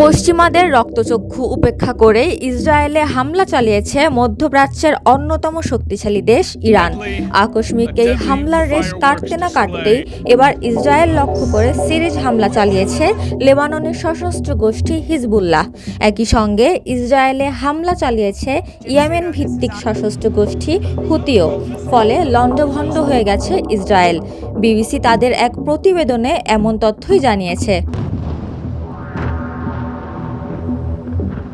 পশ্চিমাদের রক্তচক্ষু উপেক্ষা করে ইসরায়েলে হামলা চালিয়েছে মধ্যপ্রাচ্যের অন্যতম শক্তিশালী দেশ ইরান। আকস্মিক এই হামলার রেশ কাটতে না কাটতেই এবার ইসরায়েল লক্ষ্য করে সিরিজ হামলা চালিয়েছে লেবাননের সশস্ত্র গোষ্ঠী হিজবুল্লাহ। একই সঙ্গে ইসরায়েলে হামলা চালিয়েছে ইয়েমেন ভিত্তিক সশস্ত্র গোষ্ঠী হুতিও। ফলে লণ্ডভণ্ড হয়ে গেছে ইসরায়েল। বিবিসি তাদের এক প্রতিবেদনে এমন তথ্যই জানিয়েছে।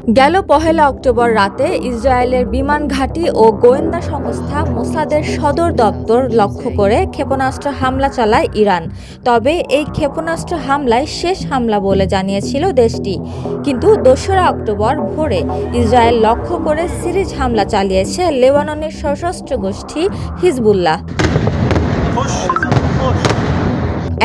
গেল পহেলা অক্টোবর রাতে ইসরায়েলের বিমান ঘাঁটি ও গোয়েন্দা সংস্থা মোসাদের সদর দপ্তর লক্ষ্য করে ক্ষেপণাস্ত্র হামলা চালায় ইরান। তবে এই ক্ষেপণাস্ত্র হামলায় শেষ হামলা বলে জানিয়েছিল দেশটি। কিন্তু দোসরা অক্টোবর ভোরে ইসরায়েল লক্ষ্য করে সিরিজ হামলা চালিয়েছে লেবাননের সশস্ত্র গোষ্ঠী হিজবুল্লাহ।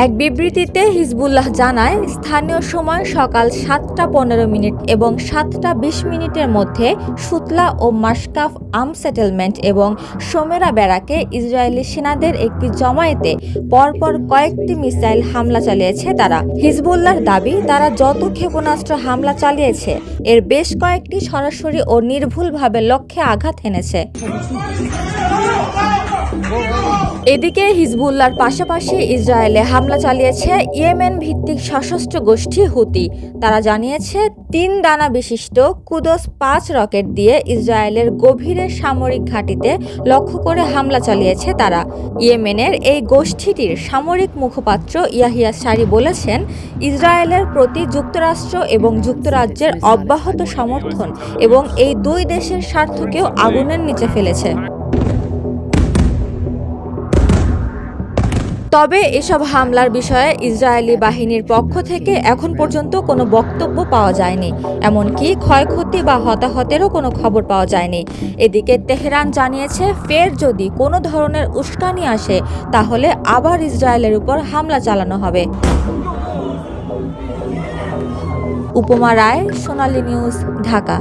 এক বিবৃতিতে হিজবুল্লাহ জানায়, স্থানীয় সময় সকাল সাতটা পনেরো মিনিট এবং সাতটা বিশ মিনিটের মধ্যে সুতলা ও মাসকাফ আম সেটেলমেন্ট এবং সোমেরা ব্যারাকে ইসরায়েলি সেনাদের একটি জমায়েতে পরপর কয়েকটি মিসাইল হামলা চালিয়েছে তারা। হিজবুল্লাহর দাবি, তারা যত ক্ষেপণাস্ত্র হামলা চালিয়েছে। এর বেশ কয়েকটি সরাসরি ও নির্ভুলভাবে লক্ষ্যে আঘাত এনেছে। এদিকে হিজবুল্লার পাশাপাশি ইসরায়েলে হামলা চালিয়েছে ইয়েমেন ভিত্তিক সশস্ত্র গোষ্ঠী হুতি। তারা জানিয়েছে, তিন দানা বিশিষ্ট কুদস পাঁচ রকেট দিয়ে ইসরায়েলের গভীরে সামরিক ঘাঁটিতে লক্ষ্য করে হামলা চালিয়েছে তারা। ইয়েমেনের এই গোষ্ঠীটির সামরিক মুখপাত্র ইয়াহিয়া সারি বলেছেন, ইসরায়েলের প্রতি যুক্তরাষ্ট্র এবং যুক্তরাজ্যের অব্যাহত সমর্থন এবং এই দুই দেশের স্বার্থকেও আগুনের নিচে ফেলেছে। তবে এসব হামলার বিষয়ে ইসরায়েলি বাহিনীর পক্ষ থেকে এখন পর্যন্ত কোনো বক্তব্য পাওয়া যায়নি। এমনকি ক্ষয়ক্ষতি বা হতাহতেরও কোনো খবর পাওয়া যায়নি। এদিকে তেহরান জানিয়েছে, ফের যদি কোনো ধরনের উস্কানি আসে, তাহলে আবার ইসরায়েলের উপর হামলা চালানো হবে। উপমা রায়, সোনালী নিউজ, ঢাকা।